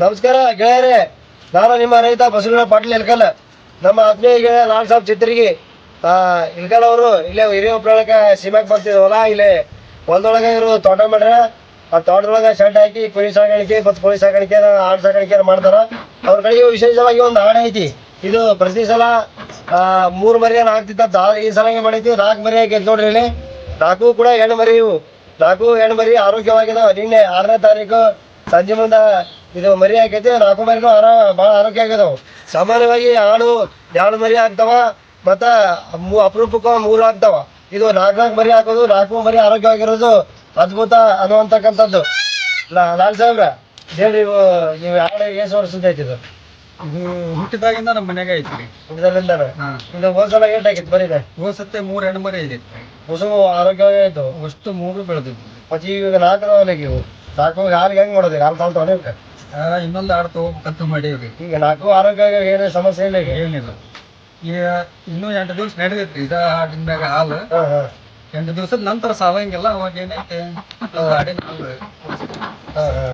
ನಮಸ್ಕಾರ ಗೆಳೆಯರೇ, ನಾನು ನಿಮ್ಮ ರೈತ ಬಸವಣ್ಣ ಪಾಟೀಲ್ ಇಲ್ಕಲ್ ನಮ್ಮ ಆತ್ಮೀಯ ಗೆಳೆಯ ಲಾಲ್ ಸಾಬ್ ಚಿತ್ರಿಗೆ ಇಲ್ಕಲ್ ಅವರು ಇಲ್ಲೇ ಹಿರಿಯ ಒಳಗೆ ಸೀಮೆಗೆ ಬರ್ತಿದ್ವಲ್ಲ, ಇಲ್ಲಿ ಹೊಲದೊಳಗೆ ಇವರು ತೋಟ ಮಾಡ್ಯಾರ. ಆ ತೋಟದೊಳಗೆ ಶರ್ಟ್ ಹಾಕಿ ಕುರಿ ಸಾಕಾಣಿಕೆ ಮತ್ತು ಕೋಳಿ ಸಾಕಾಣಿಕೆ ಆಡು ಸಾಕಾಣಿಕೆ ಮಾಡ್ತಾರ. ಅವ್ರ ಕಡೆಗೆ ವಿಶೇಷವಾಗಿ ಒಂದು ಆಡ ಐತಿ. ಇದು ಪ್ರತಿ ಸಲ ಮೂರು ಮರಿಯನ್ನು ಹಾಕ್ತಿತ್ತ. ಈ ಸಲ ಏನು ಮಾಡೈತಿ ನಾಲ್ಕು ಮರಿ ಹಾಕೈತಿ ನೋಡ್ರಿ ಇಲ್ಲಿ. ನಾಲ್ಕು ಕೂಡ ಹೆಣ್ಣು ಮರಿ ಇವು. ನಾಲ್ಕು ಹೆಣ್ಣು ಮರಿ ಆರೋಗ್ಯವಾಗಿದಾವ. ನಿನ್ನೆ ಆರನೇ ತಾರೀಕು ಸಂಜೆ ಮುಂದ ಇದು ಮರಿ ಆಕೈತಿ ನಾಲ್ಕು ಮರಿನೂ ಆರ ಭಾಳ ಆರೋಗ್ಯ ಆಗ್ಯದವು ಸಾಮಾನ್ಯವಾಗಿ ಆಡು ಎರಡು ಮರಿ ಆಗ್ತಾವ ಮತ್ತ ಮೂ ಅಪರೂಪಕ್ಕ ಮೂರು ಆಗ್ತಾವ. ಇದು ನಾಲ್ಕು ನಾಲ್ಕು ಮರಿ ಹಾಕೋದು ನಾಲ್ಕು ಮರಿ ಆರೋಗ್ಯವಾಗಿರೋದು ಅದ್ಭುತ ಅನ್ನುವಂತಕ್ಕಂಥದ್ದು. ಲಾಲ್ ಸಾಹೇಬ್ರ ಹೇಳಿ ಇವು ನೀವು ಯಾವ ಎಷ್ಟು ವರ್ಷದ ಐತಿ ಇದು ಇದು ಹುಟ್ಟಿದಾಗಿಂದ ನಮ್ಮ ಮನ್ಯಾಗ ಐತಿ ಇದರಿಂದ ಹಾ. ಇದು ಹೋದ್ಸಲ ಏಟ್ ಆಗಿತ್ತು ಬರೀದೆ ಹೋಸತ್ತೆ ಸತ್ತೆ ಮೂರ್ ಹೆಣ್ಣು ಮರಿ ಐತಿ. ಹೊಸ ಆರೋಗ್ಯವಾಗಿ ಆಯ್ತು ಅಷ್ಟು ಮೂರು ಬೆಳೆದಿದ್ವಿ. ಮತ್ತೆ ಈಗ ನಾಲ್ಕು ನಾವು ಇವು. ಸಾಕೋಗಿ ಹಾಲಿಗೆ ಹೆಂಗ್ ಮಾಡೋದು? ಹಾಲು ತಾಲ್ ತೊಗೊಂಡಿರ್ತೆ ಇನ್ನೊಂದು ಆಡ್ ತಗೋಬೇಕಂತ ಮಾಡೀವಿ ಈಗ ನಾಲ್ಕು ಆರೋಗ್ಯ ಏನೇ ಸಮಸ್ಯೆ ಇಲ್ಲ ಏನಿಲ್ಲ. ಈಗ ಇನ್ನೂ ಎಂಟು ದಿವಸ ನಡೆದೈತಿ. ಇದ ಹಾಡಿನ ಮ್ಯಾಗ ಹಾಲು ಎಂಟು ದಿವಸದ ನಂತರ ಸಾವಂಗಿಲ್ಲ ಅವಾಗ ಏನೈತೆ? ಹಾಡಿನ ಹಾಲು. ಹಾಂ ಹಾಂ.